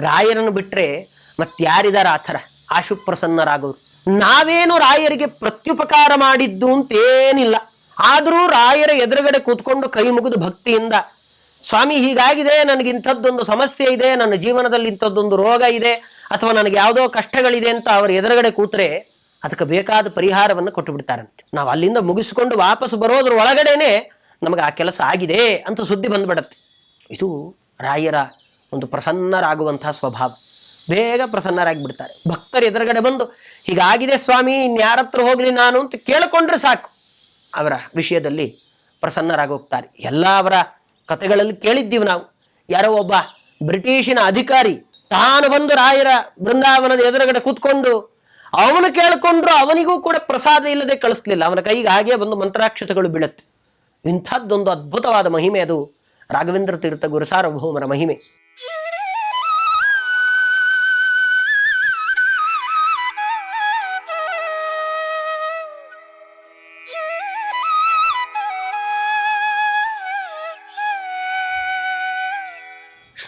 ರಾಯರನ್ನು ಬಿಟ್ಟರೆ ಮತ್ತಾರಿದಾರ ಆ ಥರ? ಆಶುಪ್ರಸನ್ನರಾಗೋರು. ನಾವೇನು ರಾಯರಿಗೆ ಪ್ರತ್ಯುಪಕಾರ ಮಾಡಿದ್ದು ಅಂತೇನಿಲ್ಲ. ಆದರೂ ರಾಯರ ಎದುರುಗಡೆ ಕೂತ್ಕೊಂಡು ಕೈ ಮುಗಿದು ಭಕ್ತಿಯಿಂದ, ಸ್ವಾಮಿ, ಹೀಗಾಗಿದೆ, ನನಗೆ ಇಂಥದ್ದೊಂದು ಸಮಸ್ಯೆ ಇದೆ, ನನ್ನ ಜೀವನದಲ್ಲಿ ಇಂಥದ್ದೊಂದು ರೋಗ ಇದೆ, ಅಥವಾ ನನಗೆ ಯಾವುದೋ ಕಷ್ಟಗಳಿದೆ ಅಂತ ಅವರ ಎದುರುಗಡೆ ಕೂತ್ರೆ ಅದಕ್ಕೆ ಬೇಕಾದ ಪರಿಹಾರವನ್ನು ಕೊಟ್ಟು ಬಿಡ್ತಾರಂತೆ ನಾವು ಅಲ್ಲಿಂದ ಮುಗಿಸ್ಕೊಂಡು ವಾಪಸ್ ಬರೋದ್ರ ಒಳಗಡೆನೆ ನಮಗೆ ಆ ಕೆಲಸ ಆಗಿದೆ ಅಂತ ಸುದ್ದಿ ಬಂದ್ಬಿಡತ್ತೆ. ಇದು ರಾಯರ ಒಂದು ಪ್ರಸನ್ನರಾಗುವಂತಹ ಸ್ವಭಾವ. ಬೇಗ ಪ್ರಸನ್ನರಾಗಿ ಬಿಡ್ತಾರೆ ಭಕ್ತರು ಎದುರುಗಡೆ ಬಂದು, ಹೀಗಾಗಿದೆ ಸ್ವಾಮಿ, ಇನ್ಯಾರತ್ರ ಹೋಗಲಿ ಹೋಗ್ಲಿ ನಾನು? ಅಂತ ಕೇಳಿಕೊಂಡ್ರೆ ಸಾಕು. ಅವರ ವಿಷಯದಲ್ಲಿ ಪ್ರಸನ್ನರಾಗೋಗ್ತಾರೆ ಎಲ್ಲ ಅವರ ಕಥೆಗಳಲ್ಲಿ ಕೇಳಿದ್ದೀವಿ ನಾವು. ಯಾರೋ ಒಬ್ಬ ಬ್ರಿಟಿಷಿನ ಅಧಿಕಾರಿ, ತಾನು ಬಂದು ರಾಯರ ಬೃಂದಾವನದ ಎದುರುಗಡೆ ಕೂತ್ಕೊಂಡು, ಅವನು ಕೇಳಿಕೊಂಡ್ರು ಅವನಿಗೂ ಕೂಡ ಪ್ರಸಾದ ಇಲ್ಲದೆ ಕಳಿಸ್ಲಿಲ್ಲ. ಅವನ ಕೈಗೆ ಹಾಗೆ ಬಂದು ಮಂತ್ರಾಕ್ಷತಗಳು ಬೀಳುತ್ತೆ. ಇಂಥದ್ದೊಂದು ಅದ್ಭುತವಾದ ಮಹಿಮೆ ಅದು. ರಾಘವೇಂದ್ರ ತೀರ್ಥ ಗುರುಸಾರ್ವಭೌಮರ ಮಹಿಮೆ.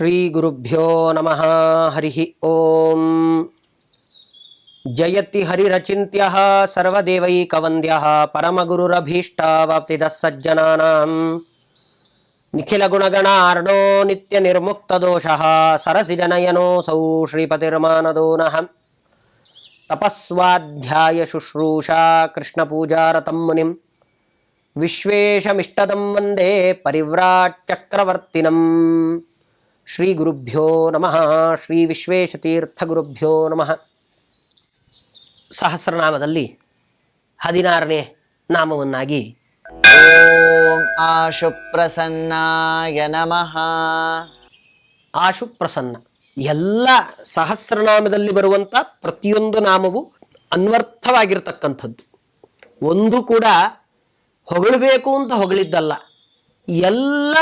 శ్రీగురుభ్యో నమ హరి ఓం జయతి హరిరచింత్య సర్వదేవైకవంద్య పరమగురురభీష్టావాప్తిద సజ్జనానాం నిఖిలగుణగణార్ణో నిత్యనిర్ముక్తదోష సరసిజనయనోऽसौ శ్రీపతిర్మానదోనః తపస్వాధ్యాయశుశ్రూషా కృష్ణపూజారతం మునిం విశ్వేషమిష్టదం వందే పరివ్రాట్చక్రవర్తినం ಶ್ರೀ ಗುರುಭ್ಯೋ ನಮಃ ಶ್ರೀ ವಿಶ್ವೇಶತೀರ್ಥ ಗುರುಭ್ಯೋ ನಮಃ. ಸಹಸ್ರನಾಮದಲ್ಲಿ ಹದಿನಾರನೇ ನಾಮವನ್ನಾಗಿ ಓಂ ಆಶುಪ್ರಸನ್ನಾಯ ನಮಃ. ಆಶು ಪ್ರಸನ್ನ ಎಲ್ಲ ಸಹಸ್ರನಾಮದಲ್ಲಿ ಬರುವಂಥ ಪ್ರತಿಯೊಂದು ನಾಮವು ಅನ್ವರ್ಥವಾಗಿರ್ತಕ್ಕಂಥದ್ದು. ಒಂದು ಕೂಡ ಹೊಗಳಬೇಕು ಅಂತ ಹೊಗಳಿದ್ದಲ್ಲ. ಎಲ್ಲ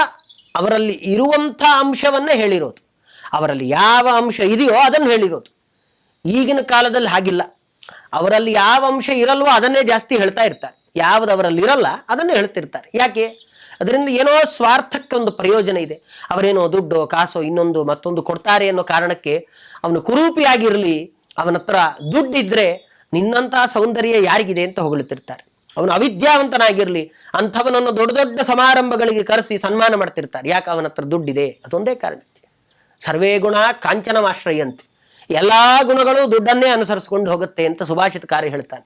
ಅವರಲ್ಲಿ ಇರುವಂಥ ಅಂಶವನ್ನು ಹೇಳಿರೋದು. ಅವರಲ್ಲಿ ಯಾವ ಅಂಶ ಇದೆಯೋ ಅದನ್ನು ಹೇಳಿರೋದು. ಈಗಿನ ಕಾಲದಲ್ಲಿ ಹಾಗಿಲ್ಲ. ಅವರಲ್ಲಿ ಯಾವ ಅಂಶ ಇರಲ್ವೋ ಅದನ್ನೇ ಜಾಸ್ತಿ ಹೇಳ್ತಾ ಇರ್ತಾರೆ. ಯಾವುದು ಅವರಲ್ಲಿ ಇರಲ್ಲ ಅದನ್ನೇ ಹೇಳ್ತಿರ್ತಾರೆ. ಯಾಕೆ? ಅದರಿಂದ ಏನೋ ಸ್ವಾರ್ಥಕ್ಕೆ ಒಂದು ಪ್ರಯೋಜನ ಇದೆ. ಅವರೇನೋ ದುಡ್ಡು, ಕಾಸೋ, ಇನ್ನೊಂದು ಮತ್ತೊಂದು ಕೊಡ್ತಾರೆ ಅನ್ನೋ ಕಾರಣಕ್ಕೆ ಅವನು ಕುರೂಪಿಯಾಗಿರಲಿ ಅವನ ಹತ್ರ ದುಡ್ಡಿದ್ರೆ ನಿನ್ನಂತಹ ಸೌಂದರ್ಯ ಯಾರಿಗಿದೆ ಅಂತ ಹೊಗಳುತ್ತಿರ್ತಾರೆ ಅವನು ಅವಿದ್ಯಾವಂತನಾಗಿರಲಿ, ಅಂಥವನನ್ನು ದೊಡ್ಡ ದೊಡ್ಡ ಸಮಾರಂಭಗಳಿಗೆ ಕರೆಸಿ ಸನ್ಮಾನ ಮಾಡ್ತಿರ್ತಾರೆ. ಯಾಕೆ ಅವನ ಹತ್ರ ದುಡ್ಡಿದೆ? ಅದೊಂದೇ ಕಾರಣಕ್ಕೆ. ಸರ್ವೇ ಗುಣ ಕಾಂಚನಮಾಶ್ರಯಂತೆ ಎಲ್ಲ ಗುಣಗಳು ದುಡ್ಡನ್ನೇ ಅನುಸರಿಸಿಕೊಂಡು ಹೋಗುತ್ತೆ ಅಂತ ಸುಭಾಷಿತಕಾರಿ ಹೇಳ್ತಾನೆ.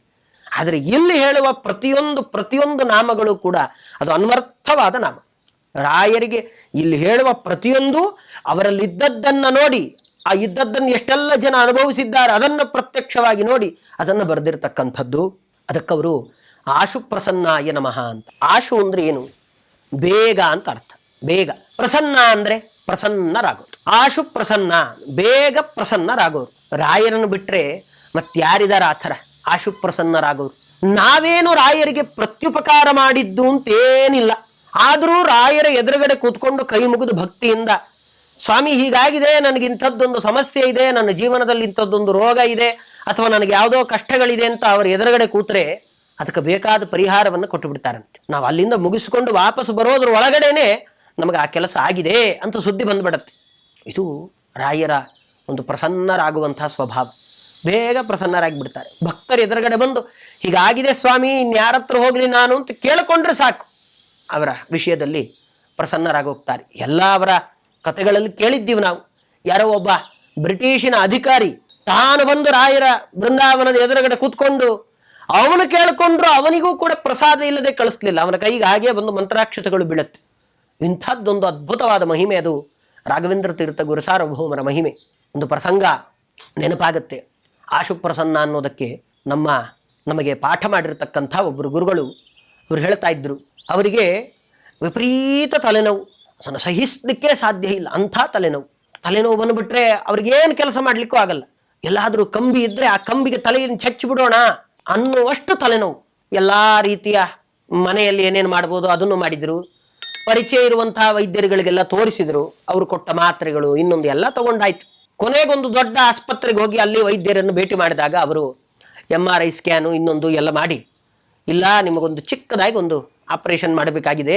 ಆದರೆ ಇಲ್ಲಿ ಹೇಳುವ ಪ್ರತಿಯೊಂದು ಪ್ರತಿಯೊಂದು ನಾಮಗಳು ಕೂಡ ಅದು ಅನ್ವರ್ಥವಾದ ನಾಮ. ರಾಯರಿಗೆ ಇಲ್ಲಿ ಹೇಳುವ ಪ್ರತಿಯೊಂದು ಅವರಲ್ಲಿ ಇದ್ದದ್ದನ್ನು ನೋಡಿ, ಆ ಇದ್ದದ್ದನ್ನು ಎಷ್ಟೆಲ್ಲ ಜನ ಅನುಭವಿಸಿದ್ದಾರೆ ಅದನ್ನು ಪ್ರತ್ಯಕ್ಷವಾಗಿ ನೋಡಿ ಅದನ್ನು ಬರೆದಿರ್ತಕ್ಕಂಥದ್ದು. ಅದಕ್ಕವರು ಆಶು ಪ್ರಸನ್ನಾಯ ನಮಃ ಅಂತ. ಆಶು ಅಂದರೆ ಏನು? ಬೇಗ ಅಂತ ಅರ್ಥ. ಬೇಗ. ಪ್ರಸನ್ನ ಅಂದ್ರೆ ಪ್ರಸನ್ನರಾಗೋದು. ಆಶು ಪ್ರಸನ್ನ, ಬೇಗ ಪ್ರಸನ್ನರಾಗೋರು. ರಾಯರನ್ನು ಬಿಟ್ರೆ ಮತ್ತಾರಿದಾರ ಆ ಥರ? ಆಶು ಪ್ರಸನ್ನರಾಗೋರು. ನಾವೇನು ರಾಯರಿಗೆ ಪ್ರತ್ಯುಪಕಾರ ಮಾಡಿದ್ದು ಅಂತೇನಿಲ್ಲ ಆದರೂ ರಾಯರ ಎದುರುಗಡೆ ಕೂತ್ಕೊಂಡು ಕೈ ಮುಗಿದು ಭಕ್ತಿಯಿಂದ, ಸ್ವಾಮಿ, ಹೀಗಾಗಿದೆ, ನನಗೆ ಇಂಥದ್ದೊಂದು ಸಮಸ್ಯೆ ಇದೆ, ನನ್ನ ಜೀವನದಲ್ಲಿ ಇಂಥದ್ದೊಂದು ರೋಗ ಇದೆ, ಅಥವಾ ನನಗೆ ಯಾವುದೋ ಕಷ್ಟಗಳಿದೆ ಅಂತ ಅವರ ಎದುರುಗಡೆ ಕೂತ್ರೆ ಅದಕ್ಕೆ ಬೇಕಾದ ಪರಿಹಾರವನ್ನು ಕೊಟ್ಟು ಬಿಡ್ತಾರಂತೆ ನಾವು ಅಲ್ಲಿಂದ ಮುಗಿಸಿಕೊಂಡು ವಾಪಸ್ ಬರೋದ್ರ ಒಳಗಡೆನೆ ನಮಗೆ ಆ ಕೆಲಸ ಆಗಿದೆ ಅಂತ ಸುದ್ದಿ ಬಂದ್ಬಿಡತ್ತೆ. ಇದು ರಾಯರ ಒಂದು ಪ್ರಸನ್ನರಾಗುವಂತಹ ಸ್ವಭಾವ. ಬೇಗ ಪ್ರಸನ್ನರಾಗಿ ಬಿಡ್ತಾರೆ ಭಕ್ತರು ಎದುರುಗಡೆ ಬಂದು, ಹೀಗಾಗಿದೆ ಸ್ವಾಮಿ, ಇನ್ಯಾರತ್ರ ಹೋಗಲಿ ನಾನು? ಅಂತ ಕೇಳಿಕೊಂಡ್ರೆ ಸಾಕು. ಅವರ ವಿಷಯದಲ್ಲಿ ಪ್ರಸನ್ನರಾಗೋಗ್ತಾರೆ ಎಲ್ಲ ಅವರ ಕಥೆಗಳಲ್ಲಿ ಕೇಳಿದ್ದೀವಿ ನಾವು. ಯಾರೋ ಒಬ್ಬ ಬ್ರಿಟಿಷಿನ ಅಧಿಕಾರಿ ತಾನು ಬಂದು ರಾಯರ ಬೃಂದಾವನದ ಎದುರುಗಡೆ ಕೂತ್ಕೊಂಡು ಅವನು ಕೇಳಿಕೊಂಡ್ರು ಅವನಿಗೂ ಕೂಡ ಪ್ರಸಾದ ಇಲ್ಲದೆ ಕಳಿಸ್ಲಿಲ್ಲ. ಅವನ ಕೈಗೆ ಹಾಗೆ ಬಂದು ಮಂತ್ರಾಕ್ಷತೆಗಳು ಬೀಳುತ್ತೆ. ಇಂಥದ್ದೊಂದು ಅದ್ಭುತವಾದ ಮಹಿಮೆ ಅದು. ರಾಘವೇಂದ್ರ ತೀರ್ಥ ಗುರುಸಾರ್ವಭೌಮರ ಮಹಿಮೆ. ಒಂದು ಪ್ರಸಂಗ ನೆನಪಾಗತ್ತೆ. ಆಶು ಪ್ರಸನ್ನ ಅನ್ನೋದಕ್ಕೆ ನಮ್ಮ, ನಮಗೆ ಪಾಠ ಮಾಡಿರ್ತಕ್ಕಂಥ ಒಬ್ಬರು ಗುರುಗಳು ಇವರು ಹೇಳ್ತಾ ಇದ್ದರು ಅವರಿಗೆ ವಿಪರೀತ ತಲೆನೋವು. ಅದನ್ನು ಸಹಿಸಲಿಕ್ಕೆ ಸಾಧ್ಯ ಇಲ್ಲ. ಅಂಥ ತಲೆನೋವು. ತಲೆನೋವು ಬಂದುಬಿಟ್ರೆ ಅವ್ರಿಗೇನು ಕೆಲಸ ಮಾಡಲಿಕ್ಕೂ ಆಗಲ್ಲ. ಎಲ್ಲಾದರೂ ಕಂಬಿ ಇದ್ದರೆ ಆ ಕಂಬಿಗೆ ತಲೆಯನ್ನು ಚಚ್ಚಿ ಬಿಡೋಣ ಅನ್ನುವಷ್ಟು ತಲೆನೋವು. ಎಲ್ಲ ರೀತಿಯ ಮನೆಯಲ್ಲಿ ಏನೇನು ಮಾಡ್ಬೋದು ಅದನ್ನು ಮಾಡಿದರು. ಪರಿಚಯ ಇರುವಂತಹ ವೈದ್ಯರುಗಳಿಗೆಲ್ಲ ತೋರಿಸಿದ್ರು. ಅವರು ಕೊಟ್ಟ ಮಾತ್ರೆಗಳು, ಇನ್ನೊಂದು ಎಲ್ಲ ತಗೊಂಡಾಯ್ತು. ಕೊನೆಗೊಂದು ದೊಡ್ಡ ಆಸ್ಪತ್ರೆಗೆ ಹೋಗಿ ಅಲ್ಲಿ ವೈದ್ಯರನ್ನು ಭೇಟಿ ಮಾಡಿದಾಗ ಅವರು ಎಂ ಆರ್ ಐ ಸ್ಕ್ಯಾನು ಇನ್ನೊಂದು ಎಲ್ಲ ಮಾಡಿ, ಇಲ್ಲ, ನಿಮಗೊಂದು ಚಿಕ್ಕದಾಗಿ ಒಂದು ಆಪರೇಷನ್ ಮಾಡಬೇಕಾಗಿದೆ.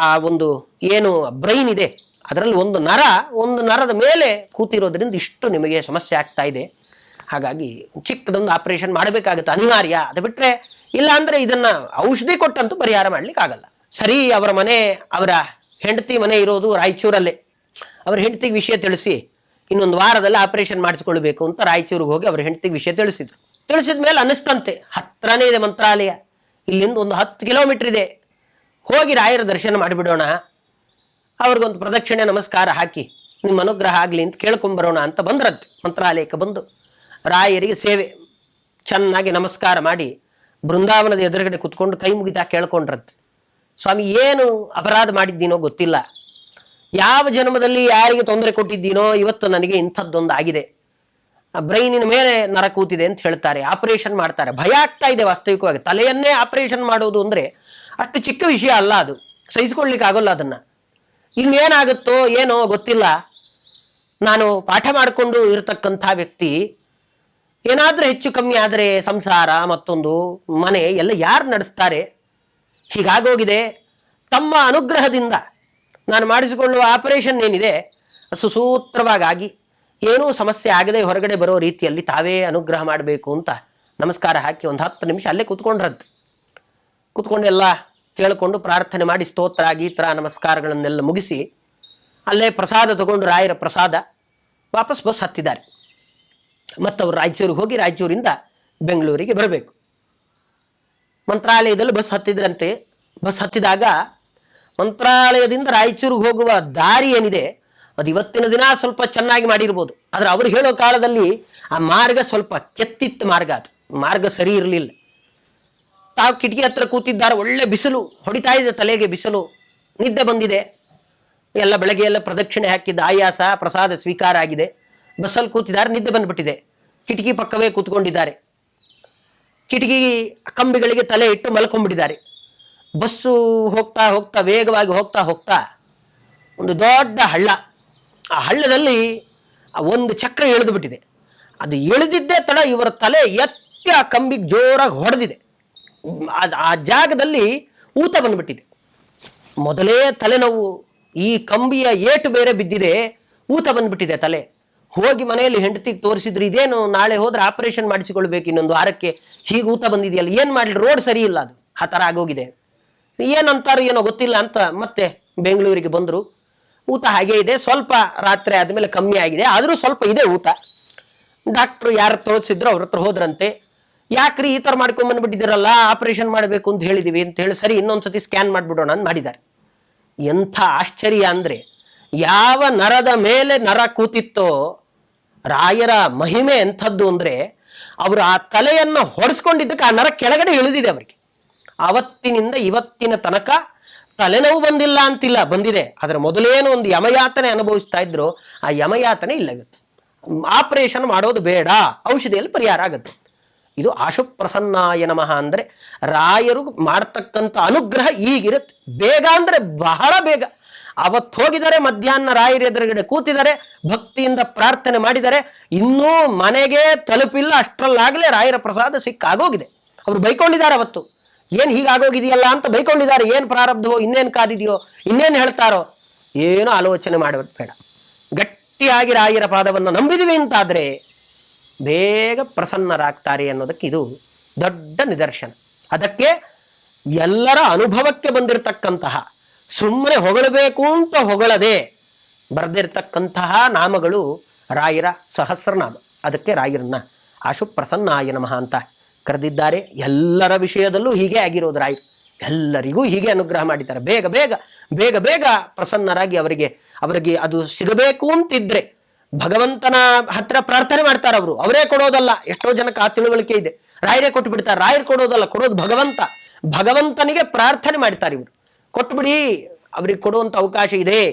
ಆ ಒಂದು ಏನು ಬ್ರೈನ್ ಇದೆ, ಅದರಲ್ಲಿ ಒಂದು ನರ, ಒಂದು ನರದ ಮೇಲೆ ಕೂತಿರೋದ್ರಿಂದ ಇಷ್ಟು ನಿಮಗೆ ಸಮಸ್ಯೆ ಆಗ್ತಾ ಇದೆ. ಹಾಗಾಗಿ ಚಿಕ್ಕದೊಂದು ಆಪರೇಷನ್ ಮಾಡಬೇಕಾಗುತ್ತೆ. ಅನಿವಾರ್ಯ. ಅದು ಬಿಟ್ಟರೆ ಇಲ್ಲ ಅಂದರೆ ಇದನ್ನು ಔಷಧಿ ಕೊಟ್ಟಂತೂ ಪರಿಹಾರ ಮಾಡ್ಲಿಕ್ಕೆ ಆಗಲ್ಲ. ಸರಿ, ಅವರ ಮನೆ, ಅವರ ಹೆಂಡತಿ ಮನೆ ಇರೋದು ರಾಯಚೂರಲ್ಲೇ. ಅವ್ರ ಹೆಂಡತಿಗೆ ವಿಷಯ ತಿಳಿಸಿ, ಇನ್ನೊಂದು ವಾರದಲ್ಲಿ ಆಪರೇಷನ್ ಮಾಡಿಸ್ಕೊಳ್ಬೇಕು ಅಂತ ರಾಯಚೂರಿಗೆ ಹೋಗಿ ಅವ್ರ ಹೆಂಡತಿಗೆ ವಿಷಯ ತಿಳಿಸಿದ್ರು. ತಿಳಿಸಿದ ಮೇಲೆ ಅನ್ನಿಸ್ತಂತೆ, ಹತ್ರನೇ ಇದೆ ಮಂತ್ರಾಲಯ. ಇಲ್ಲಿಂದ ಒಂದು ಹತ್ತು ಕಿಲೋಮೀಟರ್ ಇದೆ. ಹೋಗಿ ರಾಯರ ದರ್ಶನ ಮಾಡಿಬಿಡೋಣ. ಅವ್ರಿಗೊಂದು ಪ್ರದಕ್ಷಿಣೆ, ನಮಸ್ಕಾರ ಹಾಕಿ, ನಿಮ್ಮ ಅನುಗ್ರಹ ಆಗಲಿ ಅಂತ ಕೇಳ್ಕೊಂಬರೋಣ ಅಂತ ಬಂದ್ರದ್ದು ಮಂತ್ರಾಲಯಕ್ಕೆ ಬಂದು. ರಾಯರಿಗೆ ಸೇವೆ ಚೆನ್ನಾಗಿ ನಮಸ್ಕಾರ ಮಾಡಿ ಬೃಂದಾವನದ ಎದುರುಗಡೆ ಕುತ್ಕೊಂಡು ಕೈ ಮುಗಿತಾ ಕೇಳ್ಕೊಂಡ್ರದ್ದು ಸ್ವಾಮಿ, ಏನು ಅಪರಾಧ ಮಾಡಿದ್ದೀನೋ ಗೊತ್ತಿಲ್ಲ. ಯಾವ ಜನ್ಮದಲ್ಲಿ ಯಾರಿಗೆ ತೊಂದರೆ ಕೊಟ್ಟಿದ್ದೀನೋ ಇವತ್ತು ನನಗೆ ಇಂಥದ್ದೊಂದು ಆಗಿದೆ. ಬ್ರೈನಿನ ಮೇಲೆ ನರ ಕೂತಿದೆ ಅಂತ ಹೇಳ್ತಾರೆ, ಆಪರೇಷನ್ ಮಾಡ್ತಾರೆ. ಭಯ ಆಗ್ತಾ ಇದೆ ವಾಸ್ತವಿಕವಾಗಿ. ತಲೆಯನ್ನೇ ಆಪರೇಷನ್ ಮಾಡೋದು ಅಂದರೆ ಅಷ್ಟು ಚಿಕ್ಕ ವಿಷಯ ಅಲ್ಲ ಅದು. ಸಹಿಸ್ಕೊಳ್ಲಿಕ್ಕೆ ಆಗೋಲ್ಲ ಅದನ್ನು. ಇನ್ನೇನಾಗುತ್ತೋ ಏನೋ ಗೊತ್ತಿಲ್ಲ. ನಾನು ಪಾಠ ಮಾಡಿಕೊಂಡು ಇರತಕ್ಕಂಥ ವ್ಯಕ್ತಿ ಏನಾದರೂ ಹೆಚ್ಚು ಕಮ್ಮಿ ಆದರೆ ಸಂಸಾರ, ಮತ್ತೊಂದು ಮನೆ ಎಲ್ಲ ಯಾರು ನಡೆಸ್ತಾರೆ? ಹೀಗಾಗೋಗಿದೆ. ತಮ್ಮ ಅನುಗ್ರಹದಿಂದ ನಾನು ಮಾಡಿಸಿಕೊಳ್ಳುವ ಆಪರೇಷನ್ ಏನಿದೆ? ಸುಸೂತ್ರವಾಗಿ ಏನೂ ಸಮಸ್ಯೆ ಆಗದೆ ಹೊರಗಡೆ ಬರೋ ರೀತಿಯಲ್ಲಿ ತಾವೇ ಅನುಗ್ರಹ ಮಾಡಬೇಕು ಅಂತ ನಮಸ್ಕಾರ ಹಾಕಿ ಒಂದು ಹತ್ತು ನಿಮಿಷ ಅಲ್ಲೇ ಕೂತ್ಕೊಂಡ್ರದ್ದು. ಕೂತ್ಕೊಂಡು ಎಲ್ಲ ಕೇಳಿಕೊಂಡು ಪ್ರಾರ್ಥನೆ ಮಾಡಿ ಸ್ತೋತ್ರ, ಗೀತ್ರ, ನಮಸ್ಕಾರಗಳನ್ನೆಲ್ಲ ಮುಗಿಸಿ ಅಲ್ಲೇ ಪ್ರಸಾದ ತಗೊಂಡು ರಾಯರ ಪ್ರಸಾದ ವಾಪಸ್ ಬಸ್ ಹತ್ತಿದ್ದಾರೆ. ಮತ್ತು ಅವರು ರಾಯಚೂರಿಗೆ ಹೋಗಿ ರಾಯಚೂರಿಂದ ಬೆಂಗಳೂರಿಗೆ ಬರಬೇಕು. ಮಂತ್ರಾಲಯದಲ್ಲಿ ಬಸ್ ಹತ್ತಿದ್ರಂತೆ. ಬಸ್ ಹತ್ತಿದಾಗ ಮಂತ್ರಾಲಯದಿಂದ ರಾಯಚೂರಿಗೆ ಹೋಗುವ ದಾರಿ ಏನಿದೆ, ಅದು ಇವತ್ತಿನ ದಿನ ಸ್ವಲ್ಪ ಚೆನ್ನಾಗಿ ಮಾಡಿರ್ಬೋದು. ಆದರೆ ಅವರು ಹೇಳೋ ಕಾಲದಲ್ಲಿ ಆ ಮಾರ್ಗ ಸ್ವಲ್ಪ ಕೆತ್ತಿತ್ತ ಮಾರ್ಗ ಅದು. ಮಾರ್ಗ ಸರಿ ಇರಲಿಲ್ಲ. ತಾವು ಕಿಟಕಿ ಹತ್ರ ಕೂತಿದ್ದಾರೆ, ಒಳ್ಳೆ ಬಿಸಿಲು, ಹೊಡಿತಾ ಇದೆ ತಲೆಗೆ ಬಿಸಿಲು, ನಿದ್ದೆ ಬಂದಿದೆ. ಎಲ್ಲ ಬೆಳಗ್ಗೆ ಎಲ್ಲ ಪ್ರದಕ್ಷಿಣೆ ಹಾಕಿದ್ದ ಆಯಾಸ, ಪ್ರಸಾದ ಸ್ವೀಕಾರ ಆಗಿದೆ. ಬಸ್ಸಲ್ಲಿ ಕೂತಿದ್ದಾರೆ, ನಿದ್ದೆ ಬಂದ್ಬಿಟ್ಟಿದೆ. ಕಿಟಕಿ ಪಕ್ಕವೇ ಕೂತ್ಕೊಂಡಿದ್ದಾರೆ. ಕಿಟಕಿ ಕಂಬಿಗಳಿಗೆ ತಲೆ ಇಟ್ಟು ಮಲ್ಕೊಂಡ್ಬಿಟ್ಟಿದ್ದಾರೆ. ಬಸ್ಸು ಹೋಗ್ತಾ ಹೋಗ್ತಾ, ವೇಗವಾಗಿ ಹೋಗ್ತಾ ಹೋಗ್ತಾ ಒಂದು ದೊಡ್ಡ ಹಳ್ಳ. ಆ ಹಳ್ಳದಲ್ಲಿ ಆ ಒಂದು ಚಕ್ರ ಇಳಿದು ಬಿಟ್ಟಿದೆ ಅದು ಎಳೆದಿದ್ದೇ ತಡ ಇವರ ತಲೆ ಎತ್ತಿ ಆ ಕಂಬಿಗೆ ಜೋರಾಗಿ ಹೊಡೆದಿದೆ. ಅದು ಆ ಜಾಗದಲ್ಲಿ ಊತ ಬಂದ್ಬಿಟ್ಟಿದೆ. ಮೊದಲೇ ತಲೆನೋವು, ಈ ಕಂಬಿಯ ಏಟು ಬೇರೆ ಬಿದ್ದಿದೆ, ಊತ ಬಂದ್ಬಿಟ್ಟಿದೆ ತಲೆ. ಹೋಗಿ ಮನೆಯಲ್ಲಿ ಹೆಂಡತಿಗೆ ತೋರಿಸಿದ್ರು ಇದೇನು? ನಾಳೆ ಹೋದ್ರೆ ಆಪರೇಷನ್ ಮಾಡಿಸಿಕೊಳ್ಬೇಕು ಇನ್ನೊಂದು ವಾರಕ್ಕೆ. ಹೀಗೆ ಊತ ಬಂದಿದೆಯಲ್ಲ, ಏನು ಮಾಡಲಿ? ರೋಡ್ ಸರಿ ಇಲ್ಲ ಅದು. ಆ ಥರ ಆಗೋಗಿದೆ. ಏನಂತಾರೋ ಏನೋ ಗೊತ್ತಿಲ್ಲ ಅಂತ ಮತ್ತೆ ಬೆಂಗಳೂರಿಗೆ ಬಂದರು. ಊತ ಹಾಗೇ ಇದೆ. ಸ್ವಲ್ಪ ರಾತ್ರಿ ಆದಮೇಲೆ ಕಮ್ಮಿ ಆಗಿದೆ. ಆದರೂ ಸ್ವಲ್ಪ ಇದೆ ಊತ. ಡಾಕ್ಟ್ರು ಯಾರು ತೋರಿಸಿದ್ರು ಅವ್ರ ಹತ್ರ ಹೋದ್ರಂತೆ. ಯಾಕ್ರಿ ಈ ಥರ ಮಾಡ್ಕೊಂಡ್ ಬಂದ್ಬಿಟ್ಟಿದ್ದೀರಲ್ಲ? ಆಪರೇಷನ್ ಮಾಡಬೇಕು ಅಂತ ಹೇಳಿದೀವಿ ಅಂತ ಹೇಳಿ ಸರಿ, ಇನ್ನೊಂದ್ಸತಿ ಸ್ಕ್ಯಾನ್ ಮಾಡಿಬಿಡೋಣ ಅಂತ ಮಾಡಿದ್ದಾರೆ. ಎಂಥ ಆಶ್ಚರ್ಯ ಅಂದರೆ, ಯಾವ ನರದ ಮೇಲೆ ನರ ಕೂತಿತ್ತೋ ರಾಯರ ಮಹಿಮೆ ಎಂಥದ್ದು ಅಂದರೆ ಅವರು ಆ ತಲೆಯನ್ನು ಹೊಡೆಸ್ಕೊಂಡಿದ್ದಕ್ಕೆ ಆ ನರ ಕೆಳಗಡೆ ಇಳಿದಿದೆ ಅವರಿಗೆ. ಅವತ್ತಿನಿಂದ ಇವತ್ತಿನ ತನಕ ತಲೆನೋವು ಬಂದಿಲ್ಲ ಅಂತಿಲ್ಲ, ಬಂದಿದೆ. ಅದರ ಮೊದಲೇನು ಒಂದು ಯಮಯಾತನೆ ಅನುಭವಿಸ್ತಾ ಇದ್ರು ಆ ಯಮಯಾತನೆ ಇಲ್ಲ ಆಪರೇಷನ್ ಮಾಡೋದು ಬೇಡ, ಔಷಧಿಯಲ್ಲಿ ಪರಿಹಾರ ಆಗುತ್ತೆ. ಇದು ಆಶುಪ್ರಸನ್ನಾಯ ನಮಃ ಅಂದರೆ ರಾಯರು ಮಾಡ್ತಕ್ಕಂಥ ಅನುಗ್ರಹ ಈಗಿರುತ್ತೆ. ಬೇಗ ಅಂದರೆ ಬಹಳ ಬೇಗ. ಅವತ್ತು ಹೋಗಿದ್ದಾರೆ, ಮಧ್ಯಾಹ್ನ ರಾಯರ ಎದುರುಗಡೆ ಕೂತಿದ್ದಾರೆ, ಭಕ್ತಿಯಿಂದ ಪ್ರಾರ್ಥನೆ ಮಾಡಿದರೆ ಇನ್ನೂ ಮನೆಗೆ ತಲುಪಿಲ್ಲ, ಅಷ್ಟರಲ್ಲಾಗಲೇ ರಾಯರ ಪ್ರಸಾದ ಸಿಕ್ಕಾಗೋಗಿದೆ ಅವರು ಬೈಕೊಂಡಿದ್ದಾರೆ ಅವತ್ತು. ಏನು ಹೀಗಾಗೋಗಿದೆಯಲ್ಲ ಅಂತ ಬೈಕೊಂಡಿದ್ದಾರೆ. ಏನು ಪ್ರಾರಬ್ಧವೋ, ಇನ್ನೇನು ಕಾದಿದೆಯೋ, ಇನ್ನೇನು ಹೇಳ್ತಾರೋ, ಏನು ಆಲೋಚನೆ ಮಾಡಬೇಡ ಬೇಡ. ಗಟ್ಟಿಯಾಗಿ ರಾಯರ ಪಾದವನ್ನು ನಂಬಿದಿವಿ ಅಂತಾದರೆ ಬೇಗ ಪ್ರಸನ್ನರಾಗ್ತಾರೆ ಅನ್ನೋದಕ್ಕೆ ಇದು ದೊಡ್ಡ ನಿದರ್ಶನ. ಅದಕ್ಕೆ ಎಲ್ಲರ ಅನುಭವಕ್ಕೆ ಬಂದಿರತಕ್ಕಂತಹ ಸುಮ್ಮನೆ ಹೊಗಳಬೇಕು ಅಂತ ಹೊಗಳದೆ ಬರೆದಿರ್ತಕ್ಕಂತಹ ನಾಮಗಳು ರಾಯರ ಸಹಸ್ರನಾಮ. ಅದಕ್ಕೆ ರಾಯರನ್ನ ಆಶು ಪ್ರಸನ್ನಾಯ ನಮಃ ಅಂತ ಕರೆದಿದ್ದಾರೆ. ಎಲ್ಲರ ವಿಷಯದಲ್ಲೂ ಹೀಗೆ ಆಗಿರೋದು ರಾಯರು. ಎಲ್ಲರಿಗೂ ಹೀಗೆ ಅನುಗ್ರಹ ಮಾಡಿದ್ದಾರೆ. ಬೇಗ ಬೇಗ ಬೇಗ ಬೇಗ ಪ್ರಸನ್ನರಾಗಿ ಅವರಿಗೆ ಅವರಿಗೆ ಅದು ಸಿಗಬೇಕು ಅಂತಿದ್ರೆ ಭಗವಂತನ ಹತ್ರ ಪ್ರಾರ್ಥನೆ ಮಾಡ್ತಾರೆ ಅವರು. ಅವರೇ ಕೊಡೋದಲ್ಲ. ಎಷ್ಟೋ ಜನಕ್ಕೆ ಆ ತಿಳುವಳಿಕೆ ಇದೆ. ರಾಯರೇ ಕೊಟ್ಟು ಬಿಡ್ತಾರೆ ರಾಯರು ಕೊಡೋದಲ್ಲ. ಕೊಡೋದು ಭಗವಂತ. ಭಗವಂತನಿಗೆ ಪ್ರಾರ್ಥನೆ ಮಾಡ್ತಾರೆ ಇವರು. ಕೊಟ್ಬಿಡಿ. ಅವ್ರಿಗೆ ಕೊಡುವಂಥ ಅವಕಾಶ ಇದೆ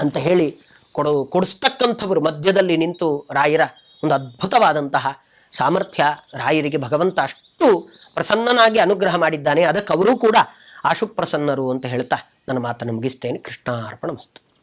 ಅಂತ ಹೇಳಿ ಕೊಡು, ಕೊಡಿಸ್ತಕ್ಕಂಥವರು ಮಧ್ಯದಲ್ಲಿ ನಿಂತು ರಾಯರ ಒಂದು ಅದ್ಭುತವಾದಂತಹ ಸಾಮರ್ಥ್ಯ ರಾಯರಿಗೆ ಭಗವಂತ ಅಷ್ಟು ಪ್ರಸನ್ನನಾಗಿ ಅನುಗ್ರಹ ಮಾಡಿದ್ದಾನೆ. ಅದಕ್ಕೆ ಅವರೂ ಕೂಡ ಆಶುಪ್ರಸನ್ನರು ಅಂತ ಹೇಳ್ತಾ ನನ್ನ ಮಾತನ್ನು ಮುಗಿಸ್ತೇನೆ. ಕೃಷ್ಣಾರ್ಪಣ ಮಸ್ತು.